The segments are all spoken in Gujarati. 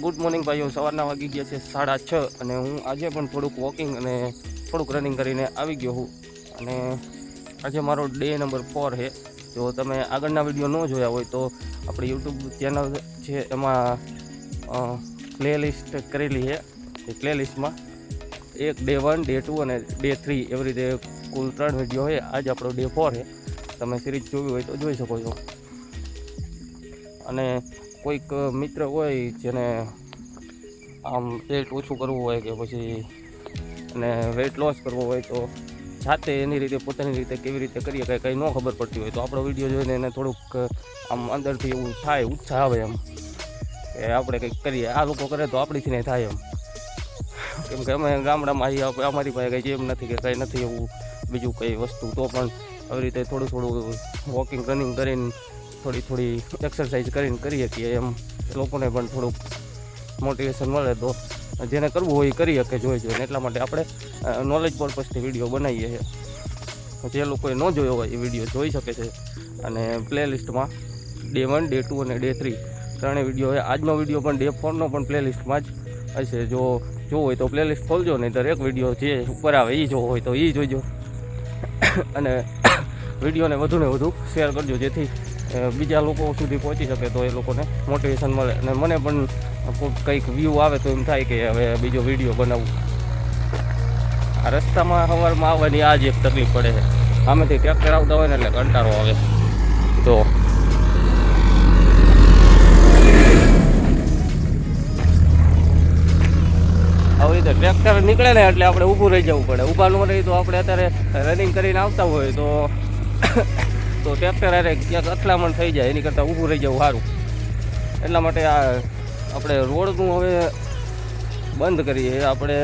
ગુડ મોર્નિંગ ભાઈઓ, સવારના વાગી ગયા છે સાડા છ અને હું આજે પણ થોડુંક વોકિંગ અને થોડુંક રનિંગ કરીને આવી ગયો હું. અને આજે મારો ડે નંબર ફોર છે. જો તમે આગળના વીડિયો ન જોયા હોય તો આપણી યુટ્યુબ ચેનલ છે એમાં પ્લે લિસ્ટ કરેલી છે. એ પ્લે લિસ્ટમાં એક ડે વન, ડે ટુ અને ડે થ્રી એવી રીતે કુલ ત્રણ વીડિયો છે. આજે આપણો ડે ફોર છે. તમે સિરીઝ જોવી હોય તો જોઈ શકો છો. અને કોઈક મિત્ર હોય જેને આમ પેટ ઓછું કરવું હોય કે પછી અને વેટ લોસ કરવો હોય તો જાતે એની રીતે પોતાની રીતે કેવી રીતે કરીએ કાંઈ કંઈ ન ખબર પડતી હોય તો આપણો વીડિયો જોઈને એને થોડુંક આમ અંદરથી એવું થાય, ઉત્સાહ આવે એમ કે આપણે કંઈક કરીએ. આ લોકો કરે તો આપણીથી નહીં થાય એમ. કેમ કે અમે ગામડામાં આવીએ અમારી પાસે કંઈ જેમ નથી કે કંઈ નથી એવું બીજું કંઈ વસ્તુ. તો પણ આવી રીતે થોડું થોડું વોકિંગ રનિંગ કરીને થોડી થોડી એક્સરસાઇઝ કરીને કરી શકીએ એમ. લોકોને પણ થોડુંક મોટિવેશન મળે તો જેને કરવું હોય એ કરી શકે જોઈ જોઈને. એટલા માટે આપણે નોલેજ પર્પઝથી વીડિયો બનાવીએ છીએ. જે લોકોએ ન જોયો હોય એ વીડિયો જોઈ શકે છે. અને પ્લે લિસ્ટમાં ડે વન ડે ટુ અને ડે થ્રી ત્રણેય વીડિયો આજનો વીડિયો પણ ડે ફોરનો પણ પ્લે લિસ્ટમાં જ હશે. જો જોવો હોય તો પ્લે લિસ્ટ ખોલજો, નહીં એક વીડિયો જે ઉપર આવે એ જોવો હોય તો એ જોઈજો અને વિડીયોને વધુને વધુ શેર કરજો જેથી બીજા લોકો સુધી પહોંચી શકે તો એ લોકોને મોટિવેશન મળે. અને મને પણ કંઈક વ્યૂ આવે તો એમ થાય કે હવે બીજો વીડિયો બનાવું. આ રસ્તામાં સવારમાં આવવાની આ જ એક તકલીફ પડે છે. આમેથી ટ્રેક્ટર આવતા હોય ને એટલે કંટાળો આવે. તો આવી રીતે ટ્રેક્ટર નીકળે ને એટલે આપણે ઊભું રહી જવું પડે. ઊભા ન રહી તો આપણે અત્યારે રનિંગ કરીને આવતા હોય તો તો ટ્રેક્ટર અરે ક્યાંક અથડામણ થઈ જાય, એની કરતાં ઊભું રહી જવું સારું. એટલા માટે આ આપણે રોડનું હવે બંધ કરીએ. આપણે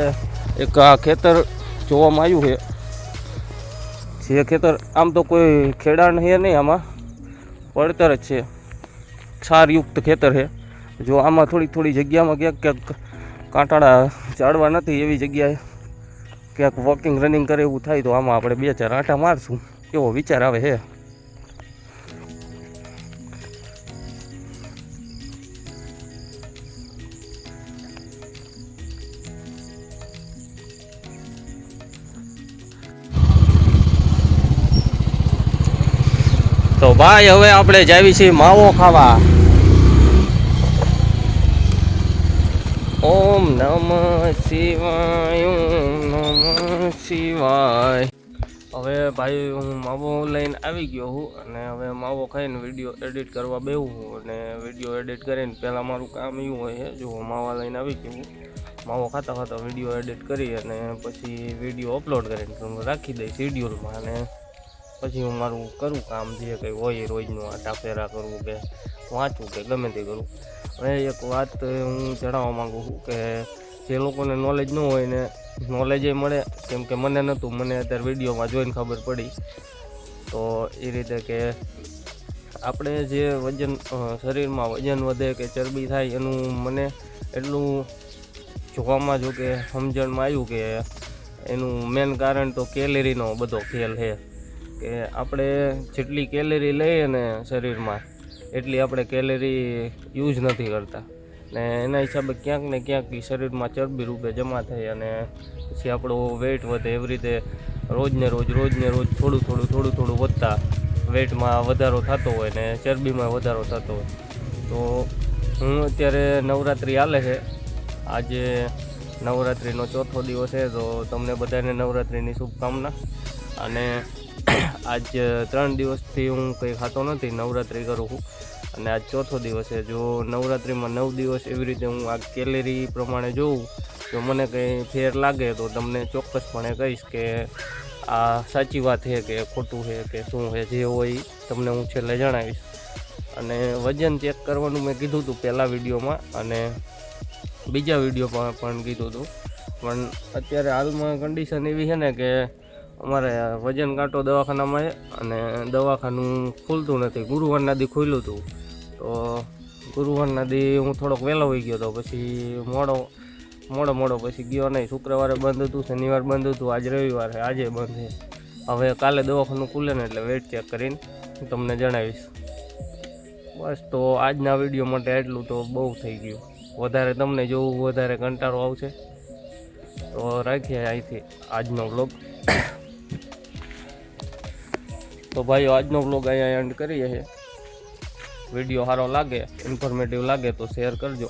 એક આ ખેતર જોવામાં આવ્યું છે. જે ખેતર આમ તો કોઈ ખેડાણ છે નહીં આમાં, પડતર જ છે. ક્ષારયુક્ત ખેતર છે. જો આમાં થોડી થોડી જગ્યામાં ક્યાંક ક્યાંક કાંટાળા ચાડવા નથી એવી જગ્યાએ ક્યાંક વોકિંગ રનિંગ કરે એવું થાય તો આમાં આપણે બે ચાર આંટા મારશું. એવો વિચાર આવે છે. તો ભાઈ, હવે આપણે જાવી છીએ માવો ખાવા. ઓમ નમ શિવાય નમ શિવાય. હવે ભાઈ, હું માવો લઈને આવી ગયો હું અને હવે માવો ખાઈને વીડિયો એડિટ કરવા બેહું છું. અને વીડિયો એડિટ કરીને પહેલાં મારું કામ એવું હોય છે, જો હું માવા લઈને આવી ગયો હું માવો ખાતા ખાતા વીડિયો એડિટ કરી અને પછી વીડિયો અપલોડ કરીને હું રાખી દઈશ શિડ્યુલમાં અને પછી હું મારું કરું કામ, જે કંઈ હોય એ રોજનું આટા ફેરા કરવું કે વાંચવું કે ગમે તે કરું. અને એક વાત હું જણાવવા માગું છું કે જે લોકોને નોલેજ ન હોય ને નોલેજ એ મળે, કેમ કે મને નહોતું, મને અત્યારે વિડીયોમાં જોઈને ખબર પડી. તો એ રીતે કે આપણે જે વજન શરીરમાં વજન વધે કે ચરબી થાય એનું મને એટલું જોવામાં જો કે સમજણમાં આવ્યું કે એનું મેન કારણ તો કેલેરીનો બધો ખેલ છે. કે આપણે જેટલી કેલેરી લઈએ ને શરીરમાં, એટલી આપણે કેલેરી યુઝ નથી કરતા. ને એના હિસાબે ક્યાંક ને ક્યાંક શરીરમાં ચરબી રૂપે જમા થાય અને પછી આપણો વેઇટ વધે એવી રીતે રોજને રોજ રોજને રોજ થોડું થોડું થોડું થોડું વધતા વેઇટમાં વધારો થતો હોય ને ચરબીમાં વધારો થતો હોય. તો હું અત્યારે નવરાત્રિ હાલે છે. આજે નવરાત્રિનો ચોથો દિવસ છે, તો તમને બધાને નવરાત્રિની શુભકામના. અને આજ ત્રણ દિવસથી હું કંઈ ખાતો નથી, નવરાત્રિ કરું છું. અને આજ ચોથો દિવસ છે. જો નવરાત્રિમાં નવ દિવસ એવી રીતે હું આ કેલેરી પ્રમાણે જોઉં, જો મને કંઈ ફેર લાગે તો તમને ચોક્કસપણે કહીશ કે આ સાચી વાત છે કે ખોટું છે કે શું છે, જે હોય તમને હું છેલ્લે જણાવીશ. અને વજન ચેક કરવાનું મેં કીધું હતું પહેલાં વિડીયોમાં અને બીજા વિડીયોમાં પણ કીધું હતું. પણ અત્યારે હાલમાં કન્ડિશન એવી છે ને કે અમારે વજન કાંટો દવાખાનામાં અને દવાખાનું ખુલતું નથી. ગુરુવારના દી ખુલ્યું હતું. તો ગુરુવારના દી હું થોડોક વહેલો હોઈ ગયો તો પછી મોડો મોડો મોડો પછી ગયો નહીં. શુક્રવારે બંધ હતું શનિવાર બંધ હતું, આજ રવિવારે આજે બંધ છે. હવે કાલે દવાખાનું ખુલે ને એટલે વેટ ચેક કરીને તમને જણાવીશ. બસ તો આજના વીડિયો માટે એટલું તો બહુ થઈ ગયું. વધારે તમને જોવું, વધારે કંટાળો આવશે. તો રાખીએ અહીંથી આજનો બ્લોગ તો ભાઈઓ, આજનો બ્લોગ અહીંયા એન્ડ કરીએ છીએ. વીડિયો સારો લાગે ઇન્ફોર્મેટિવ લાગે તો શેર કરજો.